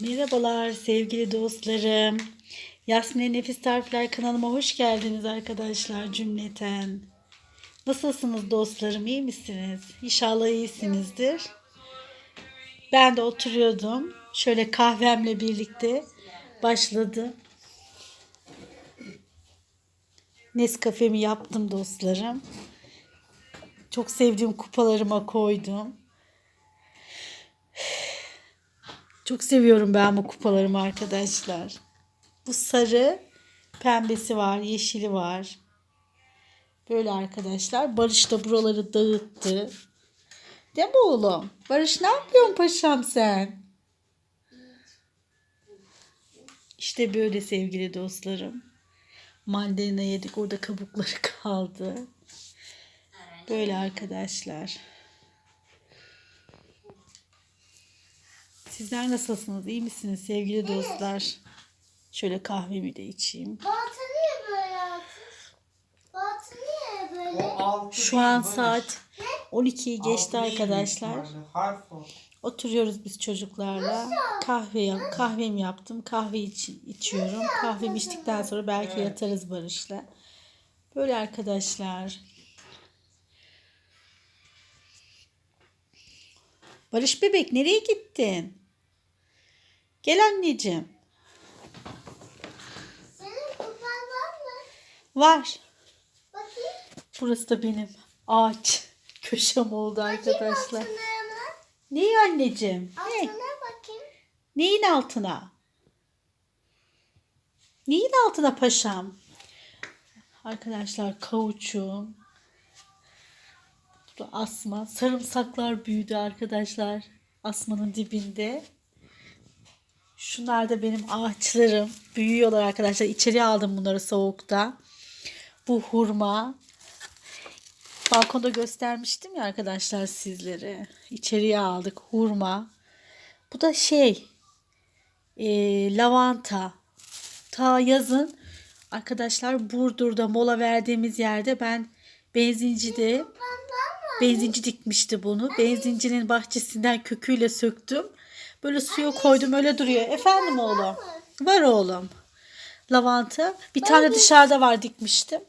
Merhabalar sevgili dostlarım. Yasmin Nefis Tarifler kanalıma hoş geldiniz arkadaşlar cümleten. Nasılsınız dostlarım iyi misiniz? İnşallah iyisinizdir. Ben de oturuyordum. Şöyle kahvemle birlikte başladım. Nescafe'mi yaptım dostlarım. Çok sevdiğim kupalarıma koydum. Çok seviyorum ben bu kupalarımı arkadaşlar. Bu sarı, pembesi var, yeşili var. Böyle arkadaşlar. Barış da buraları dağıttı. Değil mi oğlum? Barış ne yapıyorsun paşam sen? İşte böyle sevgili dostlarım. Mandalina yedik orada kabukları kaldı. Böyle arkadaşlar. Sizler nasılsınız? İyi misiniz sevgili dostlar? Şöyle kahvemi de içeyim. Balta niye böyle? Balta niye böyle? Şu an saat 12'yi geçti arkadaşlar. Oturuyoruz biz çocuklarla. Kahve yap, kahvemi yaptım. Kahve iç, içiyorum. Kahvemi içtikten sonra belki yatarız Barış'la. Böyle arkadaşlar. Barış bebek nereye gittin? Gel anneciğim. Senin kupan var mı? Var. Bakayım. Burası da benim ağaç köşem oldu arkadaşlar. Altına? Neyi anneciğim? Ne? Altına bakayım. Neyin altına? Neyin altına paşam? Arkadaşlar kavuçum. Asma. Sarımsaklar büyüdü arkadaşlar. Asmanın dibinde. Şunlar da benim ağaçlarım. Büyüyorlar arkadaşlar. İçeriye aldım bunları soğukta. Bu hurma. Balkonda göstermiştim ya arkadaşlar sizlere. İçeriye aldık hurma. Bu da şey e, lavanta. Ta yazın arkadaşlar Burdur'da mola verdiğimiz yerde ben benzincide benzinci dikmişti bunu. Benzincinin bahçesinden köküyle söktüm. Böyle suya koydum öyle duruyor. Efendim oğlum. Var oğlum. Lavanta. Bir tane dışarıda var dikmiştim.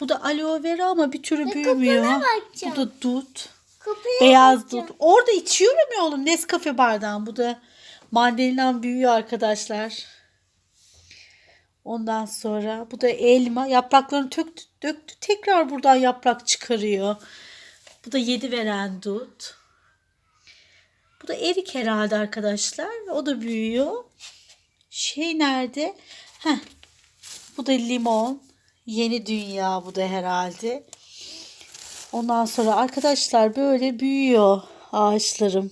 Bu da aloe vera ama bir türlü büyümüyor. bakacağım. Bu da dut. Kapıyı Beyaz dut. Orada içiyorum ya oğlum Nescafe bardağım. Bu da mandalinan büyüyor arkadaşlar. Ondan sonra bu da elma. Yapraklarını döktü, döktü. Tekrar buradan yaprak çıkarıyor. Bu da yedi veren dut. Bu da erik herhalde arkadaşlar. O da büyüyor. Şey nerede? Heh. Bu da limon. Yeni dünya bu da herhalde. Ondan sonra arkadaşlar böyle büyüyor ağaçlarım.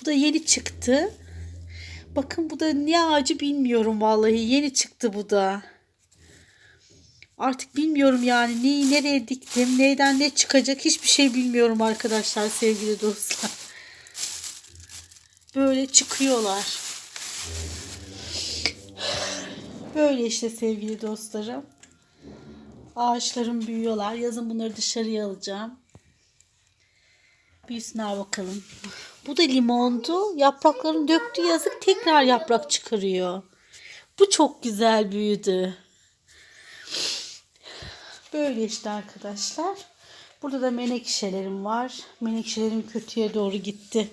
Bu da yeni çıktı. Bakın bu da ne ağacı bilmiyorum vallahi. Yeni çıktı bu da. Artık bilmiyorum yani neyi nereye diktim, neyden ne çıkacak hiçbir şey bilmiyorum arkadaşlar sevgili dostlar. Böyle çıkıyorlar. Böyle işte sevgili dostlarım. Ağaçlarım büyüyorlar. Yazın bunları dışarıya alacağım. Büyüsünler bakalım. Bu da limondu. Yapraklarını döktü yazık tekrar yaprak çıkarıyor. Bu çok güzel büyüdü. Böyle işte arkadaşlar. Burada da menekşelerim var. Menekşelerim kötüye doğru gitti.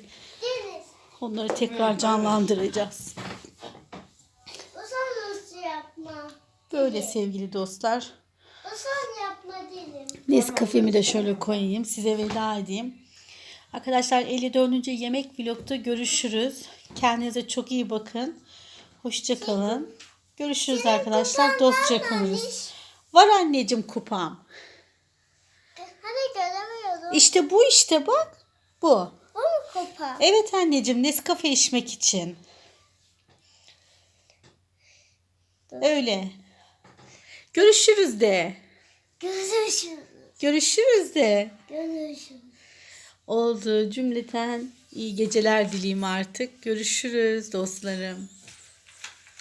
Onları tekrar canlandıracağız. Böyle sevgili dostlar. Nescafe'mi de şöyle koyayım. Size veda edeyim. Arkadaşlar 54. yemek vlogda görüşürüz. Kendinize çok iyi bakın. Hoşça kalın. Görüşürüz arkadaşlar. Dostça kalırız. Var anneciğim kupam. Hani göremiyorum. İşte bu işte bak. Bu. O mu kupa? Evet anneciğim Nescafe içmek için. Öyle. Görüşürüz de. Görüşürüz. Görüşürüz de. Görüşürüz. Oldu cümleten iyi geceler dileyim artık. Görüşürüz dostlarım.